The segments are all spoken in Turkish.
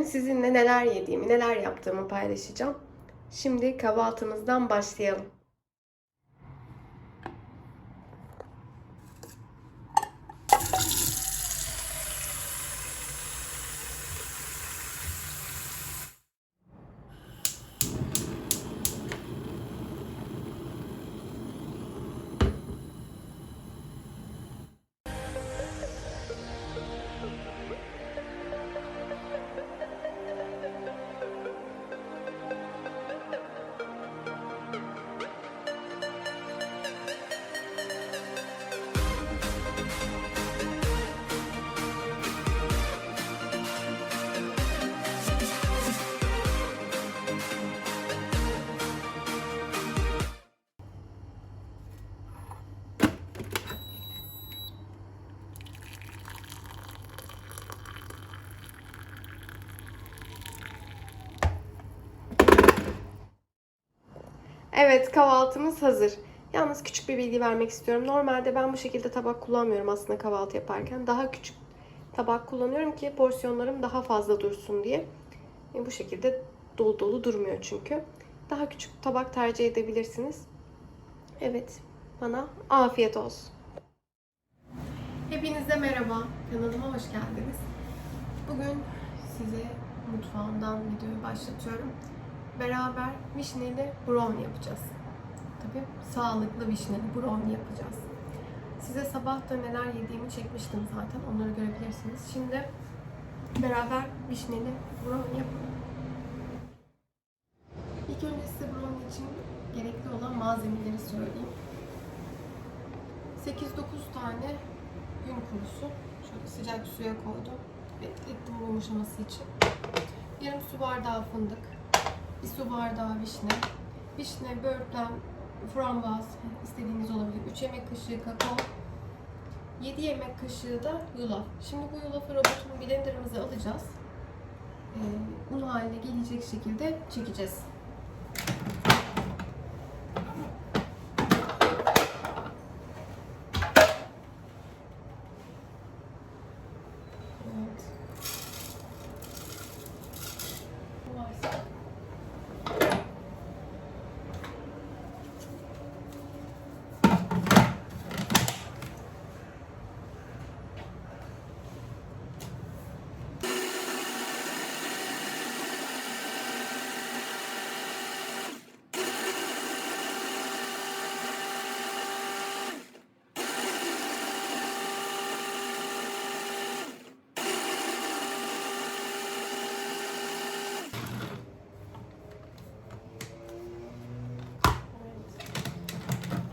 Bugün sizinle neler yediğimi, neler yaptığımı paylaşacağım. Şimdi kahvaltımızdan başlayalım. Evet, kahvaltımız hazır. Yalnız küçük bir bilgi vermek istiyorum. Normalde ben bu şekilde tabak kullanmıyorum aslında kahvaltı yaparken. Daha küçük tabak kullanıyorum ki porsiyonlarım daha fazla dursun diye. E, bu şekilde dolu dolu durmuyor çünkü. Daha küçük tabak tercih edebilirsiniz. Evet, bana afiyet olsun. Hepinize merhaba. Kanalıma hoş geldiniz. Bugün size mutfağımdan videoyu başlatıyorum. Beraber vişneli brownie yapacağız. Tabii sağlıklı vişneli brownie yapacağız. Size sabah da neler yediğimi çekmiştim zaten. Onları görebilirsiniz. Şimdi beraber vişneli brownie yapalım. İlk önce size brownie için gerekli olan malzemeleri söyleyeyim. 8-9 tane gün kurusu. Şöyle sıcak suya koydum. Beklettim yumuşaması için. Yarım su bardağı fındık. Bir su bardağı vişne. Vişne, böğürtlen, frambuaz istediğiniz olabilir. 3 yemek kaşığı kakao. 7 yemek kaşığı da yulaf. Şimdi bu yulafı robotun blenderımıza alacağız. Ee, un haline gelecek şekilde çekeceğiz. Evet. Bu varsa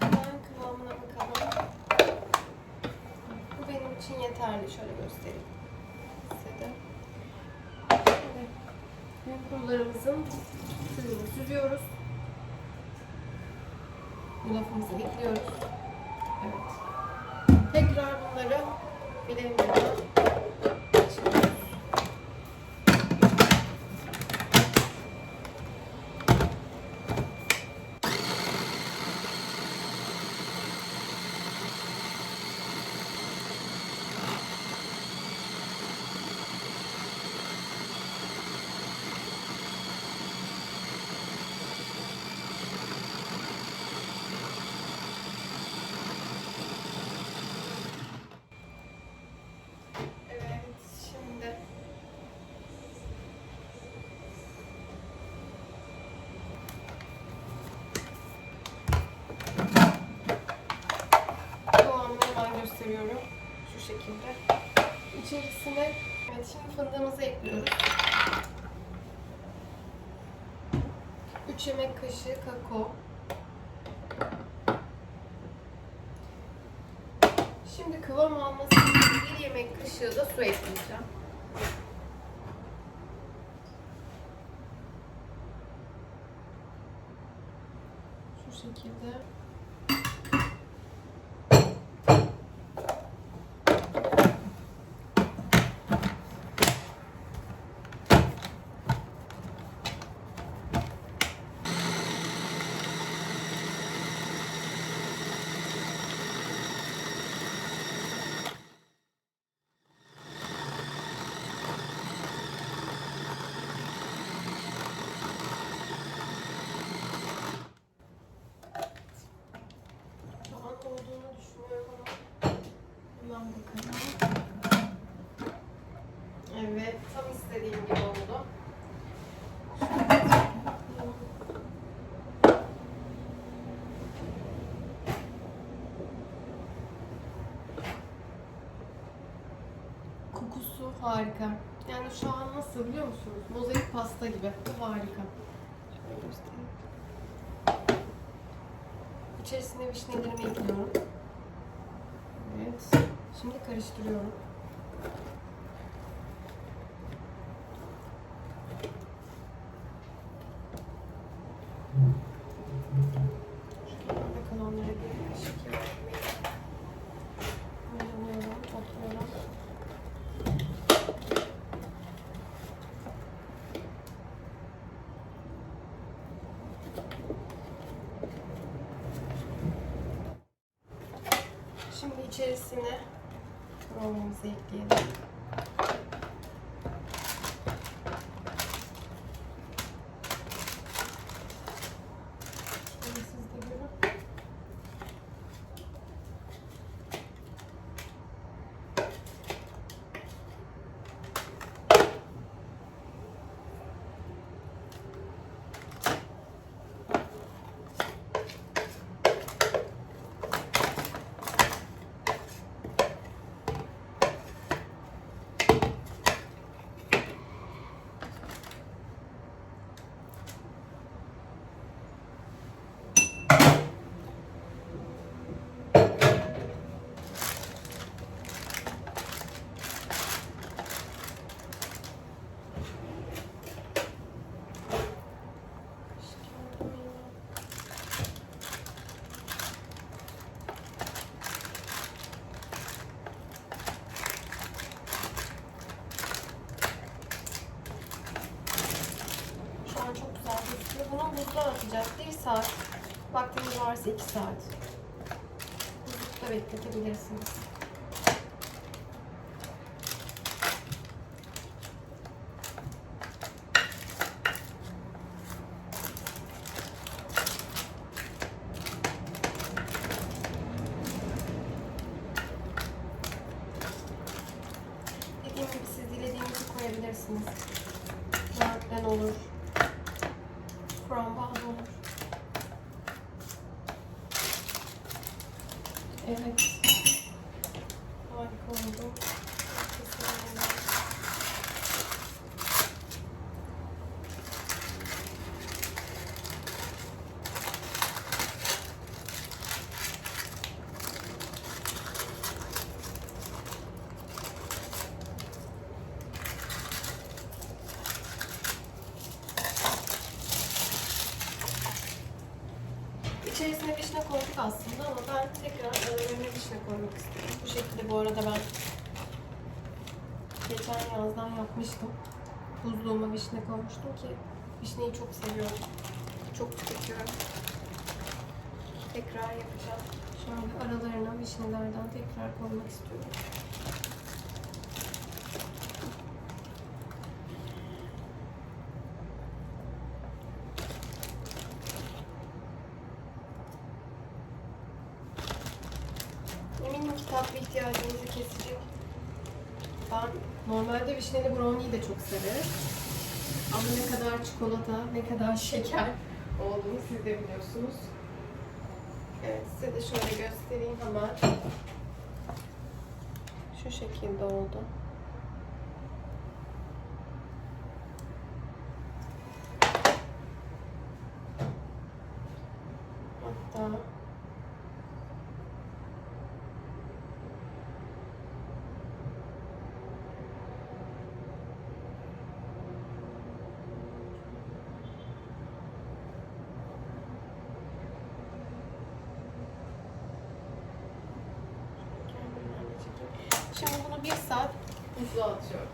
Hemen kıvamına bakalım. Bu benim için yeterli. Şöyle göstereyim size de. Şimdi gün kurularımızın suyunu süzüyoruz. Yulafımızı ekliyoruz. Evet. Tekrar bunları blender'a geçiriyoruz. Evet, şimdi kıvamını gösteriyorum. Şu şekilde. İçerisine evet şimdi fındığımızı ekliyoruz. 3 yemek kaşığı kakao. Şimdi kıvam alması için 1 yemek kaşığı da su ekleyeceğim. Dokusu harika. Yani şu an nasıl biliyor musunuz? Mozaik pasta gibi. Bu harika. Şöyle. İçerisine vişnelerimi ekliyorum. Evet. Şimdi karıştırıyorum. İçerisine brownie'mizi ekleyelim. Şöyle siz de görün. Gözüküyor. Bunu buzluğa atacağız. 1 saat. Vaktiniz varsa 2 saat. Buzlukta bekletebilirsiniz. Dediğim gibi siz dilediğinizi koyabilirsiniz. Böğürtlen olur. Frambuaz olur. Evet. Harika oldu. İçerisine vişne koyduk aslında ama ben vişne koymak istiyorum. Bu şekilde bu arada ben geçen yazdan yapmıştım. Buzluğuma vişne koymuştum ki vişneyi çok seviyorum. Çok tüketiyorum. Tekrar yapacağım. Şöyle aralarına vişnelerden tekrar koymak istiyorum. Eminim ki tatlı ihtiyacınızı kesecek. Ben normalde brownie'yi de çok severim. Ama ne kadar çikolata, ne kadar şeker olduğunu siz de biliyorsunuz. Evet, size de şöyle göstereyim hemen. Şu şekilde oldu. Hatta Şimdi bunu bir saat buzluğa atıyorum.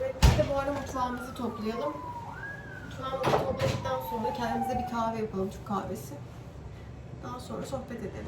Evet, de bu ara mutfağımızı toplayalım. Mutfağımızı topladıktan sonra kendimize bir kahve yapalım, Türk kahvesi. Daha sonra sohbet edelim.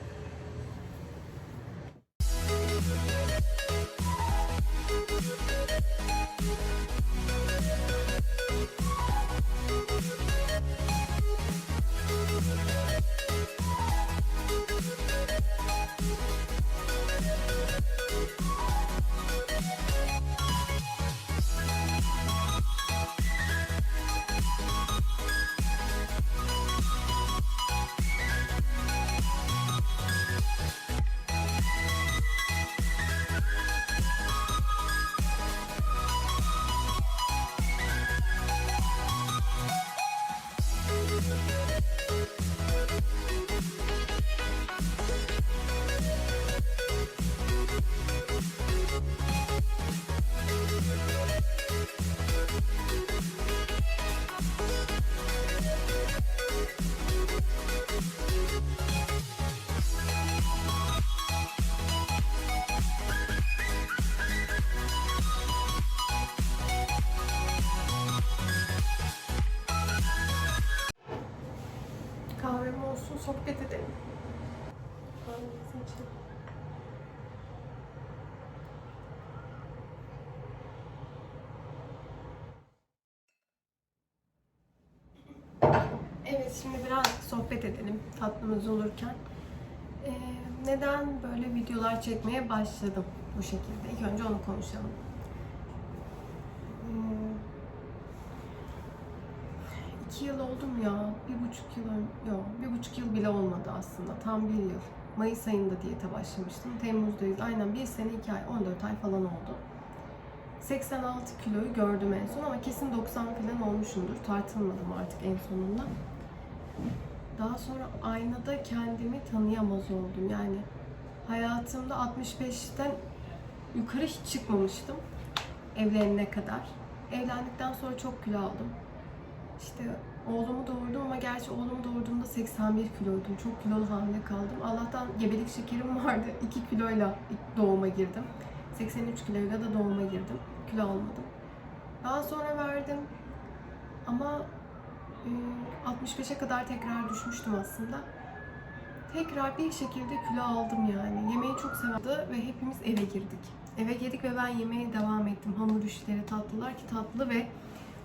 Olsun, sohbet edelim. Evet, şimdi birazcık sohbet edelim tatlımız olurken. Ee, neden böyle videolar çekmeye başladım bu şekilde? İlk önce onu konuşalım. Ee, iki yıl oldu mu ya? Bir buçuk yıl, yok bir buçuk yıl bile olmadı aslında. Tam bir yıl. Mayıs ayında diyete başlamıştım. Temmuz'dayız. Aynen bir sene, iki ay, 14 ay falan oldu. 86 kiloyu gördüm en son ama kesin 90 falan olmuşumdur. Tartılmadım artık en sonunda. Daha sonra aynada kendimi tanıyamaz oldum. Yani hayatımda 65'ten yukarı hiç çıkmamıştım. Evlenene kadar. Evlendikten sonra çok kilo aldım. İşte oğlumu doğurdum ama gerçi oğlumu doğurduğumda 81 kiloydum. Çok kilolu hamile kaldım. Allah'tan gebelik şekerim vardı. 2 kiloyla doğuma girdim. 83 kiloyla da doğuma girdim. Kilo almadım. Daha sonra verdim. Ama e, 65'e kadar tekrar düşmüştüm aslında. Tekrar bir şekilde kilo aldım yani. Yemeği çok severdi ve hepimiz eve girdik. Eve girdik ve ben yemeğe devam ettim. Hamur işleri, tatlılar ki tatlı ve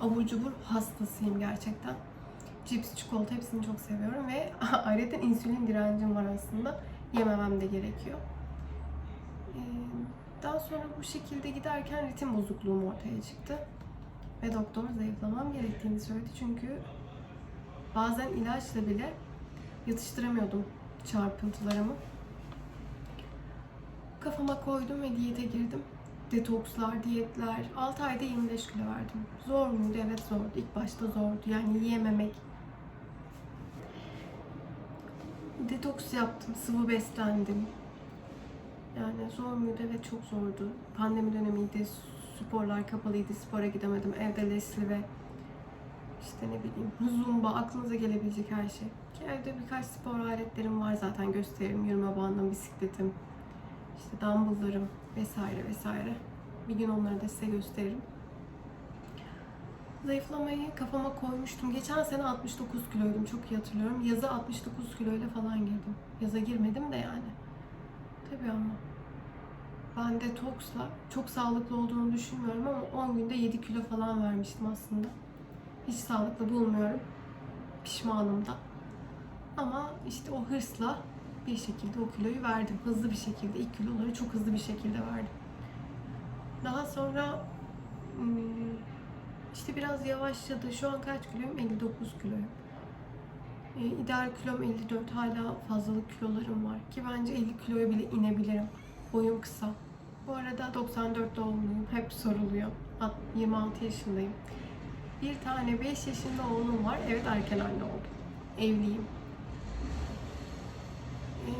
abur cubur hastasıyım gerçekten. Cips, çikolata hepsini çok seviyorum ve ayrıca insülin direncim var aslında. Yememem de gerekiyor. Ee, Daha sonra bu şekilde giderken ritim bozukluğum ortaya çıktı. Ve doktor zayıflamam gerektiğini söyledi çünkü bazen ilaçla bile yatıştıramıyordum çarpıntılarımı. Kafama koydum ve diyete girdim. Detokslar, diyetler. 6 ayda 25 kilo verdim. Zor muydu? Evet zordu. İlk başta zordu. Yani yiyememek. Detoks yaptım. Sıvı beslendim. Yani zor muydu? Evet çok zordu. Pandemi dönemiydi. Sporlar kapalıydı. Spora gidemedim. Evde Leslie ve işte ne bileyim zumba aklınıza gelebilecek her şey. Ki evde birkaç spor aletlerim var zaten gösteririm. Yürüme bandım, bisikletim, işte dumbbelllarım vesaire vesaire. Bir gün onları da size gösteririm. Zayıflamayı kafama koymuştum. Geçen sene 69 kiloydum çok iyi hatırlıyorum. Yaza 69 kiloyla falan girdim. Yaza girmedim de yani. Tabii ama. Ben detoksla çok sağlıklı olduğunu düşünmüyorum ama 10 günde 7 kilo falan vermiştim aslında. Hiç sağlıklı bulmuyorum. Pişmanım da. Ama işte o hırsla bir şekilde o kiloyu verdim. Hızlı bir şekilde. ilk kiloları çok hızlı bir şekilde verdim. Daha sonra hmm, işte biraz yavaşladı. Şu an kaç kiloyum? 59 kiloyum. Ee, İdeal kilom 54. Hala fazlalık kilolarım var. Ki bence 50 kiloya bile inebilirim. Boyum kısa. Bu arada 94 doğumluyum. Hep soruluyor. Alt- 26 yaşındayım. Bir tane 5 yaşında oğlum var. Evet erken anne oldum. Evliyim. Ee,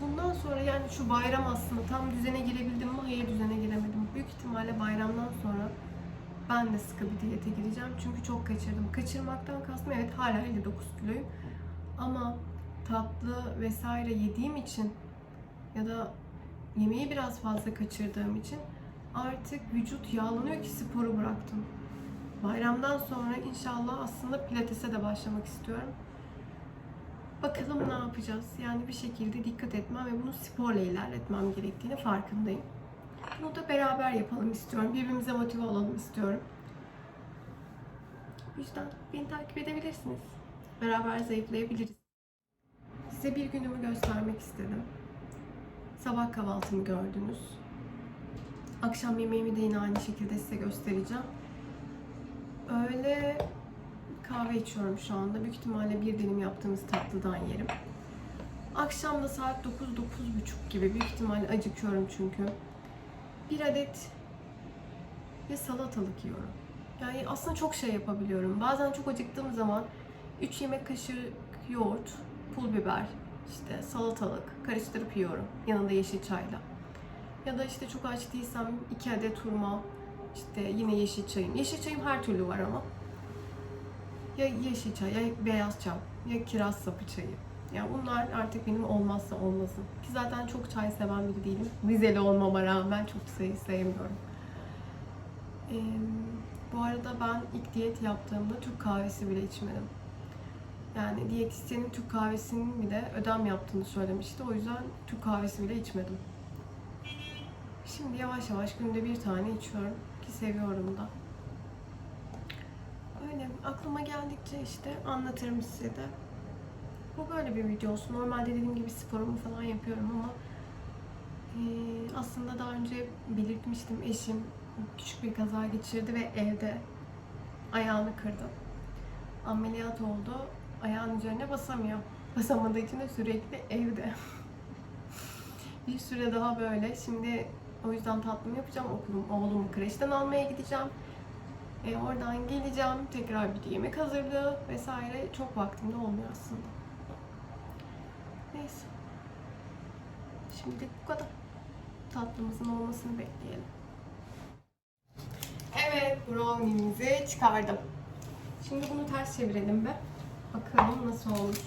bundan sonra yani şu bayram aslında tam düzene girebildim mi? Hayır düzene giremedim. Büyük ihtimalle bayramdan sonra ben de sıkı bir diyete gireceğim. Çünkü çok kaçırdım. Kaçırmaktan kastım evet hala 59 kiloyum. Ama tatlı vesaire yediğim için ya da yemeği biraz fazla kaçırdığım için artık vücut yağlanıyor ki sporu bıraktım. Bayramdan sonra inşallah aslında pilatese de başlamak istiyorum. Bakalım ne yapacağız? Yani bir şekilde dikkat etmem ve bunu sporla ilerletmem gerektiğini farkındayım. Bunu da beraber yapalım istiyorum. Birbirimize motive olalım istiyorum. O yüzden beni takip edebilirsiniz. Beraber zayıflayabiliriz. Size bir günümü göstermek istedim. Sabah kahvaltımı gördünüz. Akşam yemeğimi de yine aynı şekilde size göstereceğim. Öyle kahve içiyorum şu anda. Büyük ihtimalle bir dilim yaptığımız tatlıdan yerim. Akşam da saat 9-9.30 gibi büyük ihtimalle acıkıyorum çünkü. Bir adet ya salatalık yiyorum. Yani aslında çok şey yapabiliyorum. Bazen çok acıktığım zaman 3 yemek kaşığı yoğurt, pul biber, işte salatalık karıştırıp yiyorum. Yanında yeşil çayla. Ya da işte çok aç değilsem 2 adet hurma, işte yine yeşil çayım. Yeşil çayım her türlü var ama. Ya yeşil çay, ya beyaz çay, ya kiraz sapı çayı. Ya bunlar artık benim olmazsa olmazım. Ki zaten çok çay seven biri değilim. Rizeli olmama rağmen çok sayı sevmiyorum. Ee, bu arada ben ilk diyet yaptığımda Türk kahvesi bile içmedim. Yani diyetisyenin Türk kahvesinin bile ödem yaptığını söylemişti. O yüzden Türk kahvesi bile içmedim. Şimdi yavaş yavaş günde bir tane içiyorum ki seviyorum da. Öyle aklıma geldikçe işte anlatırım size de. Bu böyle bir video olsun. Normalde dediğim gibi sporumu falan yapıyorum ama eee, aslında daha önce belirtmiştim eşim küçük bir kaza geçirdi ve evde ayağını kırdı. Ameliyat oldu. Ayağın üzerine basamıyor. Basamadığı için de sürekli evde. bir süre daha böyle. Şimdi o yüzden tatlımı yapacağım. Okulum, oğlumu kreşten almaya gideceğim. E, oradan geleceğim. Tekrar bir yemek hazırlığı vesaire. Çok vaktimde olmuyor aslında. Neyse. Şimdilik bu kadar. Tatlımızın olmasını bekleyelim. Evet, brownie'mizi çıkardım. Şimdi bunu ters çevirelim be. Bakalım nasıl olmuş.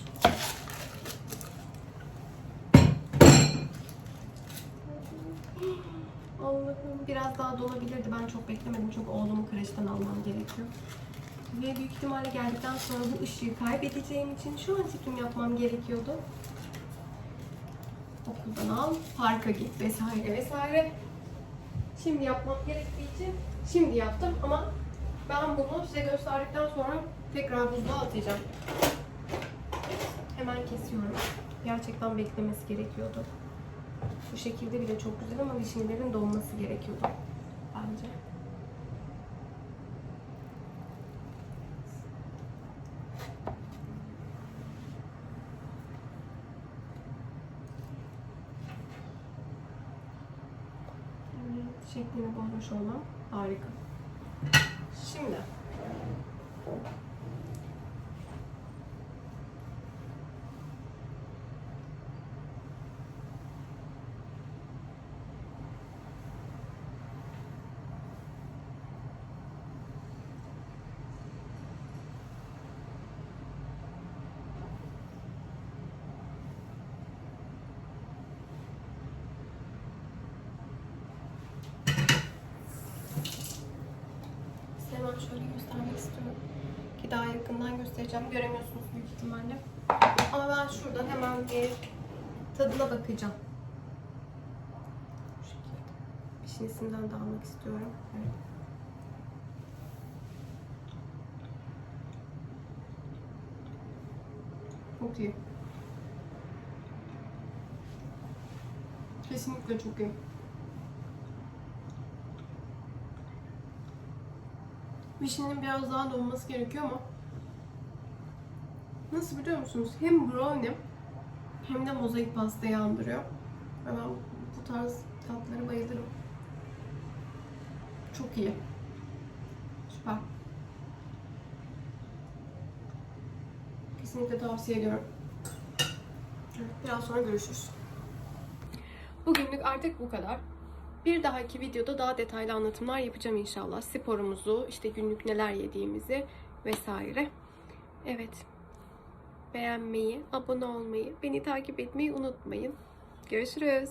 Allah'ım biraz daha dolabilirdi. Ben çok beklemedim. Çok oğlumu kreşten almam gerekiyor. Ve büyük ihtimalle geldikten sonra bu ışığı kaybedeceğim için şu an çekim yapmam gerekiyordu. Okuldan al, parka git vesaire vesaire. Şimdi yapmam gerektiği için şimdi yaptım ama ben bunu size gösterdikten sonra tekrar buzluğa atacağım. Hemen kesiyorum. Gerçekten beklemesi gerekiyordu. Bu şekilde bile çok güzel ama vişnelerin donması gerekiyordu bence. Evet, bozmuş olmam harika. Şimdi Size hemen şöyle göstermek istiyorum. Daha yakından göstereceğim. Göremiyorsunuz büyük ihtimalle. Ama ben şuradan hemen bir tadına bakacağım. Bu şekilde. Pişinisinden de almak istiyorum. Evet. Çok iyi. Kesinlikle çok iyi. Vişnenin biraz daha donması gerekiyor ama nasıl biliyor musunuz? Hem brownie hem de mozaik pastayı andırıyor. Ben bu tarz tatlara bayılırım. Çok iyi. Süper. Kesinlikle tavsiye ediyorum. Biraz sonra görüşürüz. Bugünlük artık bu kadar. Bir dahaki videoda daha detaylı anlatımlar yapacağım inşallah. Sporumuzu, işte günlük neler yediğimizi vesaire. Evet. Beğenmeyi, abone olmayı, beni takip etmeyi unutmayın. Görüşürüz.